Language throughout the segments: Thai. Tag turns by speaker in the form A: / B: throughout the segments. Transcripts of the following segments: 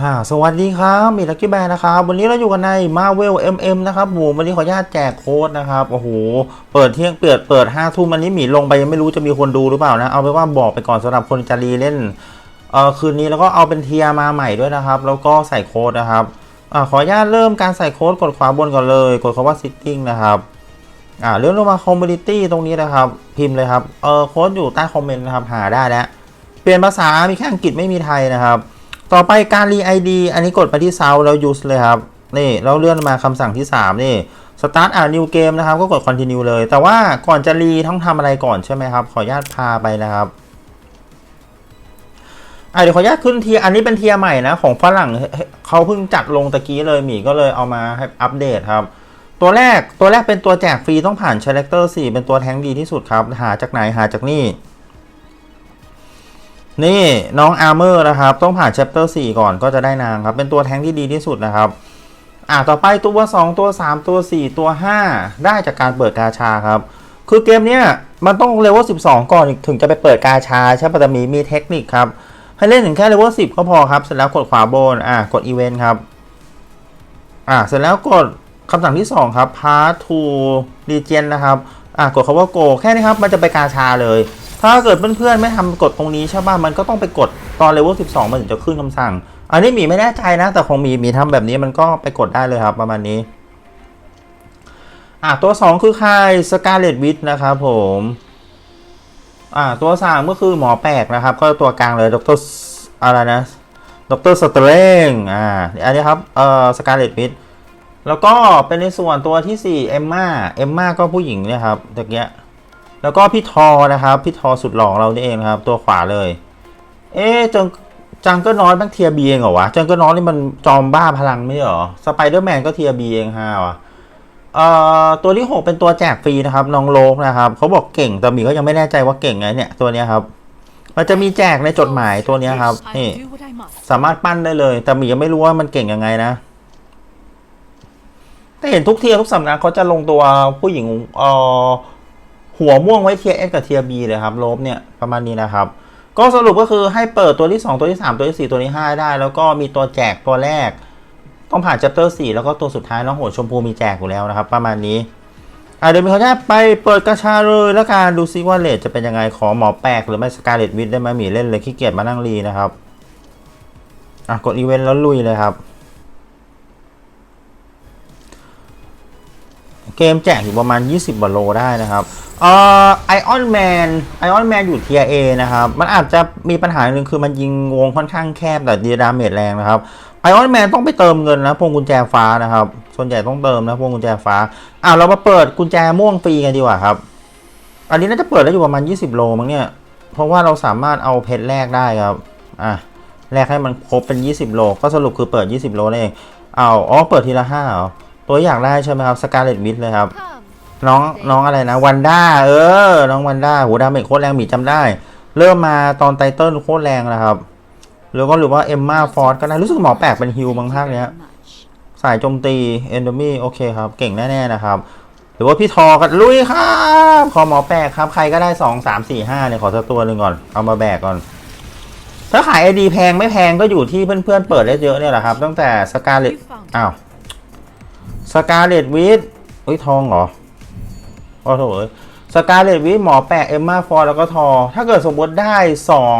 A: อ่าสวัสดีครับมีลักกี้แบร์นะครับ วันนี้เราอยู่กันใน Marvel MM นะครับผมวันนี้ขออนุญาตแจกโค้ดนะครับ โอ้โห เปิดเที่ยงเปิดเปิดห้าทุ่มวันนี้หมีลงไปยังไม่รู้จะมีคนดูหรือเปล่านะ เอาไปว่าบอกไปก่อนสำหรับคนจะรีเล่น เอ่อ คืนนี้แล้วก็เอาเป็นเทียร์มาใหม่ด้วยนะครับ แล้วก็ใส่โค้ดนะครับอ่าขออนุญาตเริ่มการใส่โค้ดกดขวาบนก่อนเลย กดคำว่า sitting นะครับอ่าเลื่อนลงมา community ตรงนี้นะครับ พิมพ์เลยครับ เออโค้ดอยู่ใต้คอมเมนต์นะครับ หาได้แล้วเปลี่ยนภาษา มีแค่อังกฤษไม่มีไทยนะครับ ต่อไปการรี ID อันนี้กดไปที่ Sound แล้ว use เลยครับ นี่เราเลื่อนมาคำสั่งที่ 3 นี่ start อ่า new game นะครับ ก็กด continue เลย แต่ว่าก่อนจะรีต้องทำอะไรก่อนใช่ไหมครับ ขออนุญาตพาไปนะครับอะเดี๋ยวขออนุญาตขึ้นเทียอันนี้เป็นเทียใหม่นะ ของฝรั่งเขาเพิ่งจัดลงตะกี้เลยหมีก็เลยเอามาให้อัปเดตครับตัวแรกตัวแรกเป็นตัวแจกฟรีต้องผ่าน Selector 4เป็นตัวแท้งดีที่สุดครับ หาจากไหนหาจากนี่ นี่น้องอาร์เมอร์นะครับ ต้องผ่าน chapter 4ก่อนก็จะได้นางครับ เป็นตัวแท้งที่ดีที่สุดนะครับ อ่าต่อไปตัว 2 ตัว 3 ตัว 4 ตัว 5 ได้จากการเปิดกาชาครับ คือเกมเนี้ยมันต้องเลเวล12 ก่อนถึงจะไปเปิดกาชาใช่ปะแต่มีมีเทคนิคครับ ให้เล่นถึงแค่เลเวล10 ก็พอครับ เสร็จแล้วกดขวาบนอ่ากดอีเวนต์ครับ อ่าเสร็จแล้วกดคำสั่งที่ 2 ครับ path to region นะครับอ่ากดคำว่า go แค่นี้ครับมันจะไปกาชาเลย ถ้าเกิดเพื่อนๆไม่ทำกดตรงนี้ใช่ป่ะมันก็ต้องไปกดตอนเลเวล12 มันถึงจะขึ้นคำสั่ง อันนี้มีไม่แน่ใจนะ แต่ของมีมีทำแบบนี้มันก็ไปกดได้เลยครับ ประมาณนี้ อะตัว 2 คือใครสกาเลตวิทนะครับผมอ่าตัว3ก็คือหมอแปลกนะครับ ก็ตัวกลางเลยดรอะไรนะดรสเตรงอ่าอันนี้ครับเอ่อสกาเลตวิทแล้วก็เป็นในส่วนตัวที่4เอมมาเอมมาก็ผู้หญิงเนี่ยครับตะเกีย แล้วก็พี่ทอนะครับ พี่ทอสุดหล่อของเรานี่เองนะครับ ตัวขวาเลย เอ๊ะจังจังก็น้อยบ้างเทียบีเองเหรอวะจังก็น้อยนี่มันจอมบ้าพลังไม่ใช่เหรอสไปเดอร์แมนก็เทียบีเองฮะวะเอ่อตัวที่ 6 เป็นตัวแจกฟรีนะครับน้องโลกนะครับเขาบอกเก่งแต่หมีก็ยังไม่แน่ใจว่าเก่งไงเนี่ยตัวเนี้ยครับ มันจะมีแจกในจดหมายตัวเนี้ยครับนี่
B: do what I must.
A: สามารถปั้นได้เลย แต่หมียังไม่รู้ว่ามันเก่งยังไงนะแต่เห็นทุกเทียร์ทุกสำนักเขาจะลงตัวผู้หญิงเอ่อ หัวม่วงไว้เทียร์เอกับเทียร์บีเลยครับลบเนี่ยประมาณนี้นะครับ ก็สรุปก็คือให้เปิดตัวที่ 2 ตัวที่ 3 ตัวที่ 4 ตัวที่ 5 ได้ แล้วก็มีตัวแจกตัวแรก ต้องผ่าน chapter 4 แล้วก็ตัวสุดท้ายน้องหัวชมพูมีแจกอยู่แล้วนะครับ ประมาณนี้อะเดี๋ยวมีเขาจะไปเปิดกระชาเลยแล้วการดูซิว่าเลทจะเป็นยังไงขอหมอแปลกหรือไม่สกาเลตวิทได้ไหมหมีเล่นเลยขี้เกียจมานั่งรีนะครับอะกดอีเวนต์แล้วลุยเลยครับ เกมแจกอยู่ประมาณ 20บาทโลได้นะครับเอ่อไอออนแมนไอออนแมนอยู่เทียเอนะครับ มันอาจจะมีปัญหาหนึ่งคือมันยิงวงค่อนข้างแคบแต่ดีดาเมจแรงนะครับไอออนแมนต้องไปเติมเงินนะพวงกุญแจฟ้านะครับ ส่วนใหญ่ต้องเติมนะพวงกุญแจฟ้าอ่าเรามาเปิดกุญแจม่วงฟรีกันดีกว่าครับ อันนี้น่าจะเปิดได้อยู่ประมาณ 20 โลมั้งเนี่ย เพราะว่าเราสามารถเอาเพชรแรกได้ครับ อะแลกให้มันครบเป็น 20 โล ก็สรุปคือเปิด 20 โลนั่นเองเอาอ๋อเปิดทีละห้าเหรอ ตัวอยากได้ใช่ไหมครับสกาเลตวิทเลยครับ
B: Come.
A: น้องน้องอะไรนะวันด้าเออ น้องวันด้าโหดาเมจโคตรแรงหมีจำได้ เริ่มมาตอนไตเติ้ลโคตรแรงนะครับแล้วก็หรือว่าเอมมาฟอร์ดก็ได้รู้สึกหมอแปลกเป็นฮิวบางภาคเนี้ย
B: Much.
A: สายโจมตีเอนโดมีโอเคครับ เก่งแน่ๆนะครับ หรือว่าพี่ทอกันลุยครับ ขอหมอแปลกครับ ใครก็ได้สองสามสี่ห้าเนี่ยขอสักตัวหนึ่งก่อน เอามาแบกก่อน ถ้าขายไอดีแพงไม่แพงก็อยู่ที่เพื่อนๆเปิดได้เยอะเนี่ยแหละครับ ตั้งแต่สกาเลต
B: You found
A: อ้าว สกาเลตวิทอุ้ยทองเหรอโอ้โหสกาเลตวิทหมอแปะเอมมาฟอร์แล้วก็ทอ ถ้าเกิดสมมติได้สอง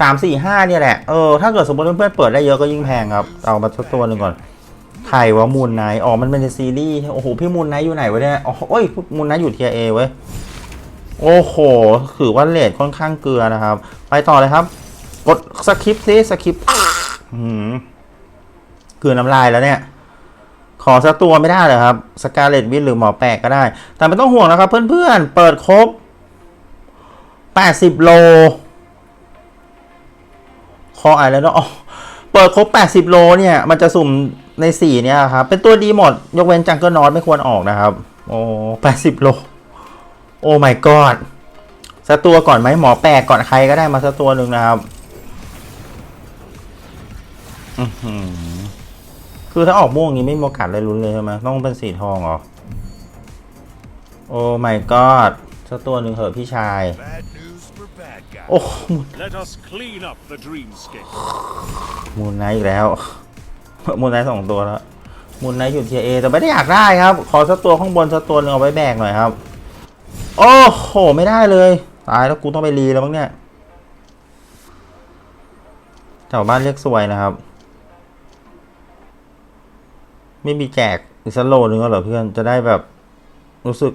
A: สามสี่ห้าเนี่ยแหละ เออ ถ้าเกิดสมมติเพื่อนๆเปิดได้เยอะก็ยิ่งแพงครับ เอามาสักตัวหนึ่งก่อนใครวะมูนไนอ๋อ มันเป็นซีรีส์ โอ้โห พี่มูนไนอยู่ไหนวะเนี่ย อ๋อ โอ้ย มูนไนอยู่เทียเอเว้ย โอ้โห ถือว่าเลทค่อนข้างเกลือนะครับ ไปต่อเลยครับ กดสคริปต์ซิสคริปต์อืมคือน้ำลายแล้วเนี่ย ขอสักตัวไม่ได้เหรอครับสกาเลตวินหรือหมอแปลกก็ได้ แต่ไม่ต้องห่วงนะครับเพื่อนๆ เปิดครบ 80 โล คออะไรแล้วเนาะอ๋อเปิดครบ 80 โลเนี่ย มันจะสุ่มในสี่เนี่ยครับ เป็นตัวดีหมด ยกเว้นจังเกิลนอตไม่ควรออกนะครับ โอ้80 โล โอ้ my god สักตัวก่อนไหมหมอแปลกก่อนใครก็ได้มาสักตัวหนึ่งนะครับ อื้อหือ คือถ้าออกม่วงนี้ไม่มีโอกาสเลยลุ้นเลยใช่ไหมต้องเป็นสีทองเหรอ โอ้ my god สักตัวหนึ่งเหอะพี่ชาย
B: Bad news for bad guys.
A: โอ้
B: Let us clean up the dreamscape.
A: มูนไนท์อีกแล้ว มูนไนท์สองตัวแล้ว มูนไนท์อยู่ทีเอแต่ไม่ได้อยากได้ครับ ขอสักตัวข้างบนสักตัวหนึงเอาไว้แบกหน่อยครับ โอ้โห ไม่ได้เลย ตายแล้วกูต้องไปรีแล้วมั้งเนี่ยแถวบ้านเรียกสวยนะครับ ไม่มีแจกอีกสักโลนึงก็เหรอเพื่อนจะได้แบบรู้สึก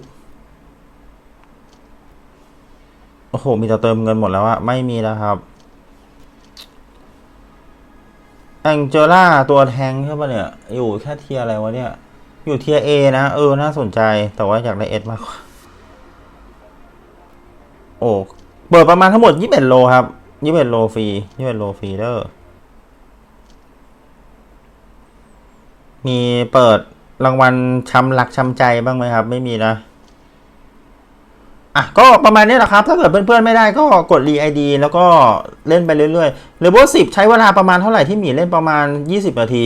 A: โอ้โห มีแต่เติมเงินหมดแล้วอะไม่มีแล้วครับแองเจล่าตัวแทงใช่ปะเนี่ย อยู่แค่เทียอะไรวะเนี่ย อยู่เทียเอนะ เออ น่าสนใจแต่ว่าอยากได้เอสมากกว่า โอ้ เปิดประมาณทั้งหมด21โลครับ21โลฟรี21โลฟรีเด้อ มีเปิดรางวัลช้ำรักช้ำใจบ้างไหมครับ ไม่มีนะ อะ ก็ประมาณนี้แหละครับ ถ้าเกิดเพื่อนๆไม่ได้ก็กดรีไอดีแล้วก็เล่นไปเรื่อยๆเลเวลสิบใช้เวลาประมาณเท่าไหร่ที่หมีเล่นประมาณ 20 นาที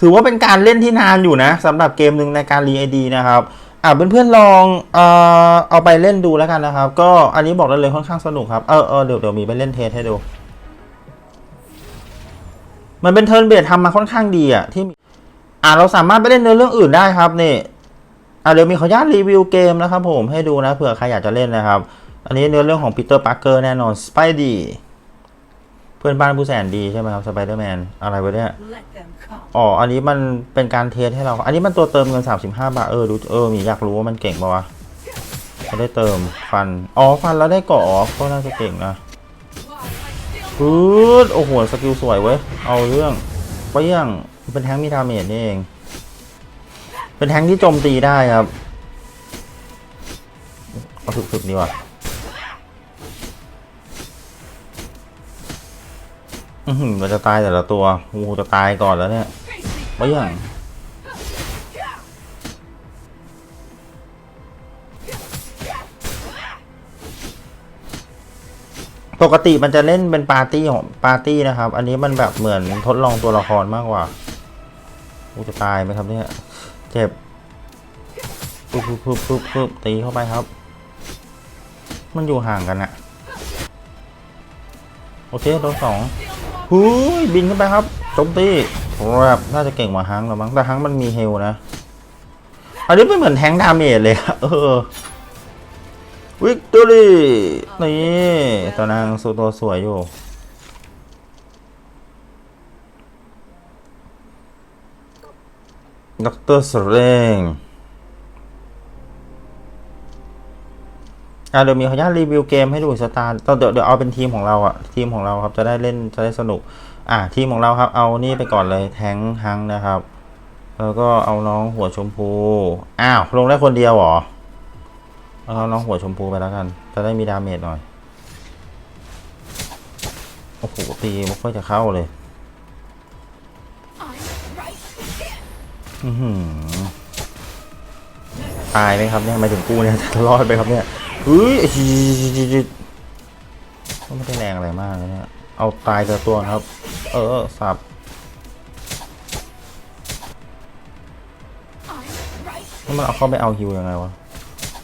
A: ถือว่าเป็นการเล่นที่นานอยู่นะสำหรับเกมหนึ่งในการรีไอดีนะครับอะเพื่อนๆลองเอ่อเอาไปเล่นดูแล้วกันนะครับ ก็อันนี้บอกได้เลยค่อนข้างสนุกครับ เออเออเดี๋ยวเดี๋ยวมีไปเล่นเทสให้ดู มันเป็นเทิร์นเบสทำมาค่อนข้างดีอะที่ อะเราสามารถไปเล่นเนื้อเรื่องอื่นได้ครับนี่อะเดี๋ยวมีขออนุญาตรีวิวเกมนะครับผมให้ดูนะเผื่อใครอยากจะเล่นนะครับ อันนี้เนื้อเรื่องของปีเตอร์ปาร์เกอร์แน่นอนสไปดี้เพื่อนบ้านผู้แสนดีใช่ไหมครับสไปเดอร์แมนอะไรวะเนี่ยอ๋ออันนี้มันเป็นการเทสให้เรา อันนี้มันตัวเติมเงิน 35 บาทเออดูเออมีอยากรู้ว่ามันเก่งปะวะไม่ได้เติมฟันอ๋อฟันแล้วได้เกาะอ๋อก็น่าจะเก่งนะปื๊ดโอ้โหสกิลสวยเว้ยเอาเรื่องเปรี้ยง เป็นแทงมีดาเมจนี่เอง เป็นแทงที่โจมตีได้ครับเอาถึกๆดีกว่าอือหือมันจะตายแต่ละตัวโอ้จะตายก่อนแล้วเนี่ยเปรี้ยงปกติมันจะเล่นเป็นปาร์ตี้ของปาร์ตี้นะครับ อันนี้มันแบบเหมือนทดลองตัวละครมากกว่า จะตายไหมครับเนี่ย เจ็บปุ๊บปุ๊บปุ๊บปุ๊บปุ๊บตีเข้าไปครับ มันอยู่ห่างกันอะโอเคโดนสองหุยบินขึ้นไปครับโจมตีแบบน่าจะเก่งกว่าฮังหรอมั้งแต่ฮังมันมีเฮลนะ อันนี้ไม่เหมือนแทงดาเมจเลยเออวิกตอรี่นี่ตัวนางสุดตัวสวยอยู่ ด็อกเตอร์สเรงอะเดี๋ยวมีขออนุญาตรีวิวเกมให้ดูสตาร์เดี๋ยวเดี๋ยวเอาเป็นทีมของเราอะทีมของเราครับจะได้เล่นจะได้สนุก อะทีมของเราครับ เอานี่ไปก่อนเลยแทงฮังนะครับ แล้วก็เอาน้องหัวชมพู อ้าวลงได้คนเดียวเหรอเอาน้องหัวชมพูไปแล้วกัน จะได้มีดาเมจหน่อย โอ้โหตีไม่ค่อยจะเข้าเลย ตายไหมครับเนี่ยมาถึงกูเนี่ยจะรอดไปครับเนี่ยเฮ้ยก็ไม่ได้แรงอะไรมากเลยเนี่ย เอาตายกับตัวครับ เออสับแล้วมันเอาเข้าไปเอาฮิวยังไงวะ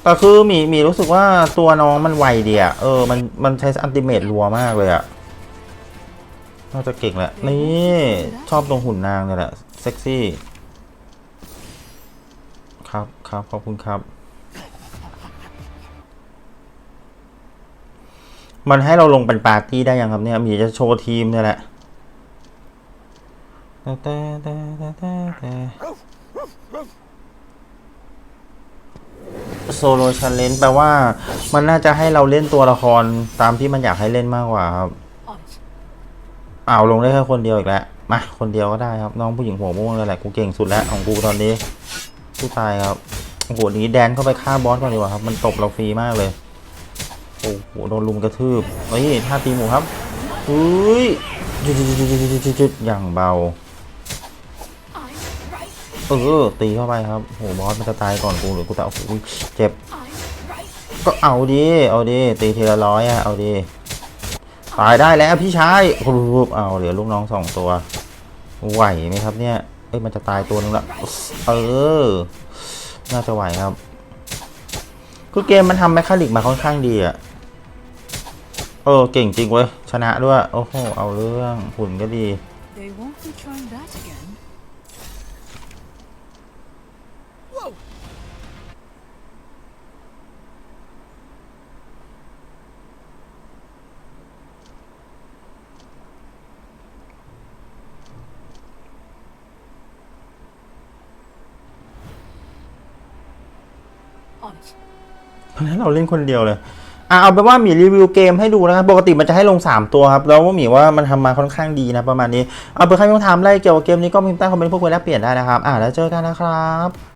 A: แต่คือมีมีรู้สึกว่าตัวน้องมันไวเดีอะเออ มันมันใช้อันติเมตรัวมากเลยอะน่าจะเก่งแหละ นี่ ชอบตรงหุ่นนางเนี่ยแหละ เซ็กซี่ ครับครับขอบคุณครับ มันให้เราลงเป็นปาร์ตี้ได้ยังครับเนี่ย มีจะโชว์ทีมเนี่ยแหละแต่แต่แต่แต่แต่โซโลชันเลนแปลว่า มันน่าจะให้เราเล่นตัวละครตามที่มันอยากให้เล่นมากกว่าครับ
C: On it.
A: อ้าลงได้แค่คนเดียวอีกแล้วมาคนเดียวก็ได้ครับ น้องผู้หญิงหัวม่วงเลยแหละกูเก่งสุดแล้วของกูตอนนี้ ผู้ตายครับโอ้โหนี้แดนเข้าไปฆ่าบอสก่อนดีกว่าครับ มันตบเราฟรีมากเลย โอ้โห โดนลุมกระทืบเฮ้ยท่าตีหมูครับอุ้ยจุดจุดจุดจุดจุดจุดอย่างเบา เออ ตีเข้าไปครับโหบอสมันจะตายก่อนกูหรือกูจะโอ้โหเจ็บ ก็เอาดิ เอาดิ ตีทีละร้อยอะเอาดิ ตายได้แล้วพี่ชายรูปเอาเหลือลูกน้องสองตัว ไหวไหมครับเนี่ย อ้ยมันจะตายตัวนึงละเออ น่าจะไหวครับ คือเกมมันทำแมคคาลิกมาค่อนข้างดีอะเออเก่งจริงเว้ย ชนะด้วย โอ้โห เอาเรื่องหุ่นก็ดี เพราะนั้นเราเล่นคนเดียวเลยอะเอาเป็นว่าหมีรีวิวเกมให้ดูนะครับ ปกติมันจะให้ลง 3 ตัวครับแล้วว่าหมีว่ามันทำมาค่อนข้างดีนะประมาณนี้ เอาเป็นใครต้องถามอะไรเกี่ยวกับเกมนี้ก็พิมพ์ใต้คอมเมนต์พูดคุยแลกเปลี่ยนได้นะครับ อะแล้วเจอกันนะครับ